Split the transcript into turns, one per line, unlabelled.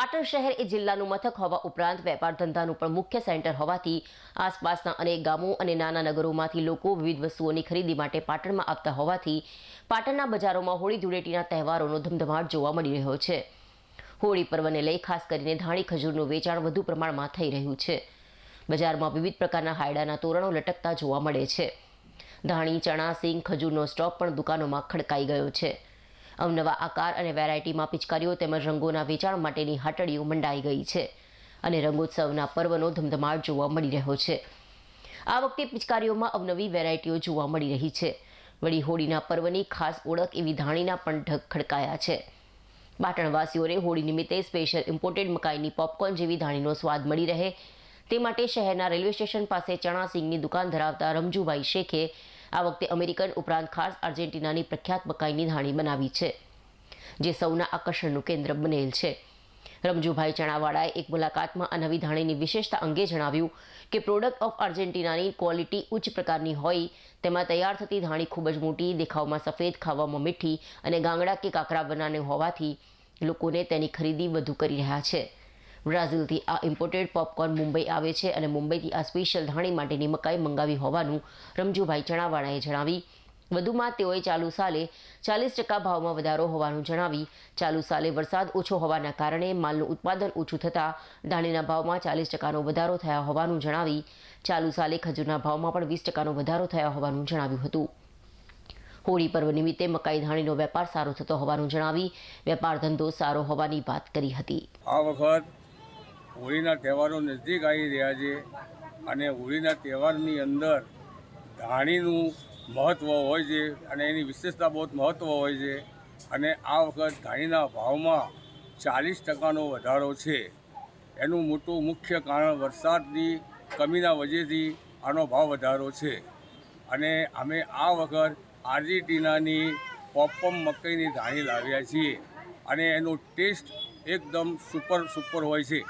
પાટણ શહેર એ જિલ્લાનું મથક હોવા ઉપરાંત વેપાર ધંધાનું પણ મુખ્ય સેન્ટર હોવાથી આસપાસના અનેક ગામો અને નાના નગરોમાંથી લોકો વિવિધ વસ્તુઓની ખરીદી માટે પાટણમાં આવતા હોવાથી પાટણના બજારોમાં હોળી ધૂળેટીના તહેવારોનો ધમધમાટ જોવા મળી રહ્યો છે. હોળી પર્વને લઈ ખાસ કરીને ધાણી, ખજૂરનું વેચાણ વધુ પ્રમાણમાં થઈ રહ્યું છે. બજારમાં વિવિધ પ્રકારના હાયડાના તોરણો લટકતા જોવા મળે છે. ધાણી, ચણા, સિંગ, ખજૂરનો સ્ટોક પણ દુકાનોમાં ખડકાઈ ગયો છે. અવનવા આકાર અને વેરાયટીમાં પિચકારીઓ તેમજ રંગોના વેચાણ માટેની હાટડીઓ મંડાઈ ગઈ છે અને રંગોત્સવના પર્વનો ધમધમાટ જોવા મળી રહ્યો છે. આ વખતે પિચકારીઓમાં અવનવી વેરાયટીઓ જોવા મળી રહી છે. વળી હોળીના પર્વની ખાસ ઓળખ એવી ધાણીના પણ ઢગ ખડકાયા છે. પાટણવાસીઓને હોળી નિમિત્તે સ્પેશિયલ ઇમ્પોર્ટેડ મકાઈની પોપકોર્ન જેવી ધાણીનો સ્વાદ મળી રહે. તે માટે શહેરના રેલવે સ્ટેશન પાસે ચણા સિંગની દુકાન ધરાવતા રમજુભાઈ શેખે આ વખતે અમેરિકન ઉપરાંત ખાસ આર્જેન્ટિનાની પ્રખ્યાત મકાઈની ધાણી બનાવી છે, જે સૌના આકર્ષણનું કેન્દ્ર બનેલ છે. રમજુભાઈ ચણાવાળાએ એક મુલાકાતમાં આ નવી ધાણીની વિશેષતા અંગે જણાવ્યું કે પ્રોડક્ટ ઓફ આર્જેન્ટિનાની ક્વોલિટી ઉચ્ચ પ્રકારની હોય, તેમાં તૈયાર થતી ધાણી ખૂબ જ મોટી, દેખાવમાં સફેદ, ખાવામાં મીઠી અને ગાંગડા કે કાકરા બનાને હોવાથી લોકોને તેની ખરીદી વધુ કરી રહ્યા છે. બ્રાઝિલથી આ ઇમ્પોર્ટેડ પોપકોર્ન મુંબઈ આવે છે અને મુંબઈથી આ સ્પેશિયલ ધાણી માટેની મકાઈ મંગાવી હોવાનું રમજુભાઈ ચણાવાળાએ જણાવી. વધુમાં તેઓએ ચાલુ સાલે ચાલીસ ટકા ભાવમાં વધારો હોવાનું જણાવી. ચાલુ સાલે વરસાદ ઓછો હોવાના કારણે માલનું ઉત્પાદન ઓછું થતાં ધાણીના ભાવમાં ચાલીસ ટકાનો વધારો થયા હોવાનું જણાવી. ચાલુ સાલે ખજૂરના ભાવમાં પણ વીસ ટકાનો વધારો થયા હોવાનું જણાવ્યું હતું. હોળી પર્વ નિમિત્તે મકાઈ ધાણીનો વેપાર સારો થતો હોવાનું જણાવી. વેપાર ધંધો સારો હોવાની વાત કરી હતી.
આ વખત હોળીના તહેવારો નજદીક આવી રહ્યા છે અને હોળીના તહેવારની અંદર ધાણીનું મહત્ત્વ હોય છે અને એની વિશેષતા બહુ મહત્ત્વ હોય છે અને આ વખત ધાણીના ભાવમાં ચાલીસ ટકાનો વધારો છે. એનું મોટું મુખ્ય કારણ વરસાદની કમીના વજેથી આનો ભાવ વધારો છે. અને અમે આ વખત આર્જેન્ટિનાની પોપમ મકાઈની ધાણી લાવ્યા છીએ અને એનો ટેસ્ટ એકદમ સુપર સુપર હોય છે.